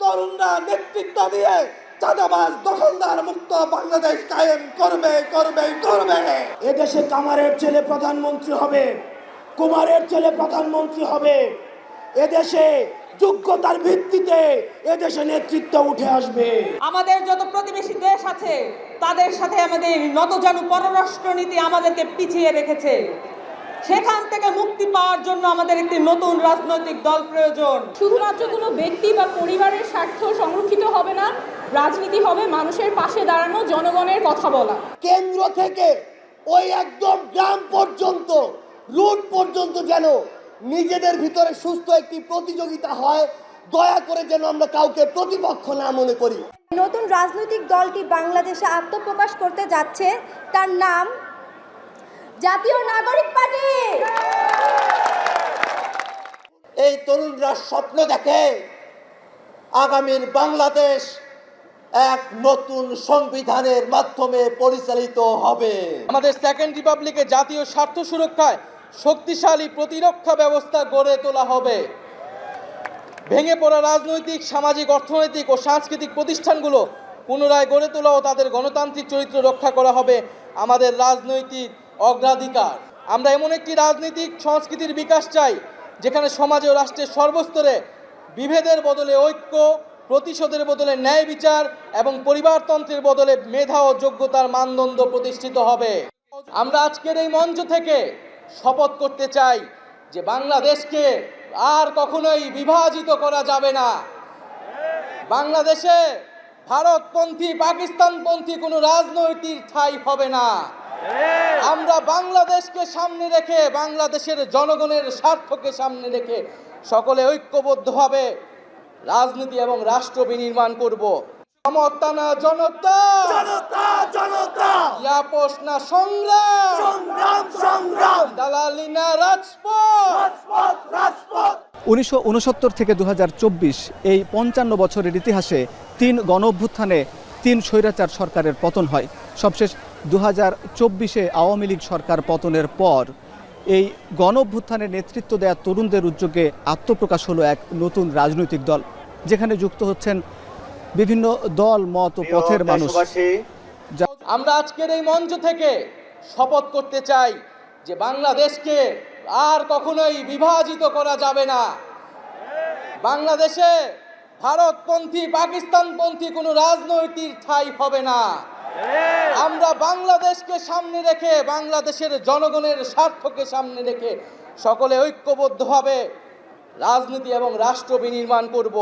তরুণরা নেতৃত্ব দিয়ে চাঁদাবাজ, দখলদার মুক্ত বাংলাদেশ কায়েম করবে করবে করবে। এদেশে কামারের ছেলে প্রধানমন্ত্রী হবে, কুমারের ছেলে প্রধানমন্ত্রী হবে। এদেশে যোগ্যতার ভিত্তিতে এদেশে নেতৃত্ব উঠে আসবে। আমাদের যত প্রতিবেশী দেশ আছে, তাদের সাথে আমাদের নতজানু পররাষ্ট্রনীতি আমাদেরকে পিছিয়ে রেখেছে। সেখান থেকে মুক্তি পাওয়ার জন্য আমাদের একটি নতুন রাজনৈতিক দল প্রয়োজন। শুধুমাত্র কোনো ব্যক্তি বা পরিবারের স্বার্থ সংরক্ষিত হবে না রাজনীতি হবে মানুষের পাশে দাঁড়ানো জনগণের কথা বলা। কেন্দ্র থেকে ওই একদম গ্রাম পর্যন্ত রুট পর্যন্ত যেন নিজেদের ভিতরে সুস্থ একটি প্রতিযোগিতা হয় দয়া করে যেন আমরা কাউকে প্রতিপক্ষ না মনে করি। নতুন রাজনৈতিক দলটি বাংলাদেশে আত্মপ্রকাশ করতে যাচ্ছে তার নাম জাতীয় নাগরিক পার্টি। এই তরুণরা স্বপ্ন দেখে আগামীর বাংলাদেশ এক নতুন সংবিধানের মাধ্যমে পরিচালিত হবে। আমাদের সেকেন্ড রিপাবলিকে জাতীয় স্বার্থ সুরক্ষায় শক্তিশালী প্রতিরক্ষা ব্যবস্থা গড়ে তোলা হবে। ভেঙে পড়া রাজনৈতিক সামাজিক অর্থনৈতিক ও সাংস্কৃতিক প্রতিষ্ঠানগুলো পুনরায় গড়ে তোলা ও তাদের গণতান্ত্রিক চরিত্র রক্ষা করা হবে। আমাদের রাজনৈতিক অগ্রাধিকার। আমরা এমন একটি রাজনৈতিক সংস্কৃতির বিকাশ চাই, যেখানে সমাজে ও রাষ্ট্রের সর্বস্তরে বিভেদের বদলে ঐক্য, প্রতিশোধের বদলে ন্যায় বিচার এবং পরিবারতন্ত্রের বদলে মেধা ও যোগ্যতার মানদণ্ড প্রতিষ্ঠিত হবে। আমরা আজকের এই মঞ্চ থেকে শপথ করতে চাই যে বাংলাদেশকে আর কখনোই বিভাজিত করা যাবে না। বাংলাদেশে ভারতপন্থী, পাকিস্তানপন্থী কোনো রাজনৈতিক ঠাঁই হবে না। আমরা বাংলাদেশকে সামনে রেখে বাংলাদেশের জনগণের স্বার্থকে সামনে রেখে সকলে ঐক্যবদ্ধভাবে রাজনীতি এবং রাষ্ট্র বিনির্মাণ করব। সমর্থনা জনতা? জনতা জনতা! ইয়াপস না সংগ্রাম? সংগ্রাম সংগ্রাম! দালালি না রাজপথ? রাজপথ রাজপথ! উনিশশো উনসত্তর থেকে দু হাজার চব্বিশ এই পঞ্চান্ন বছরের ইতিহাসে তিন গণ অভ্যুত্থানে তিন স্বৈরাচার সরকারের পতন হয়। সবশেষ দু হাজার চব্বিশে আওয়ামী লীগ সরকার পতনের পর এই গণ নেতৃত্ব দেওয়া তরুণদের উদ্যোগে আত্মপ্রকাশ হলো এক নতুন রাজনৈতিক দল যেখানে যুক্ত হচ্ছেন বিভিন্ন দল মত ও পথের মানুষ। আমরা আজকের এই মঞ্চ থেকে শপথ করতে চাই যে বাংলাদেশকে আর কখনোই বিভাজিত করা যাবে না। বাংলাদেশে ভারতপন্থী পাকিস্তানপন্থী কোনো রাজনৈতিক ঠাঁই হবে না। আমরা বাংলাদেশকে সামনে রেখে, বাংলাদেশের জনগণের স্বার্থকে সামনে রেখে সকলে ঐক্যবদ্ধভাবে রাজনীতি এবং রাষ্ট্র বিনির্মাণ করব।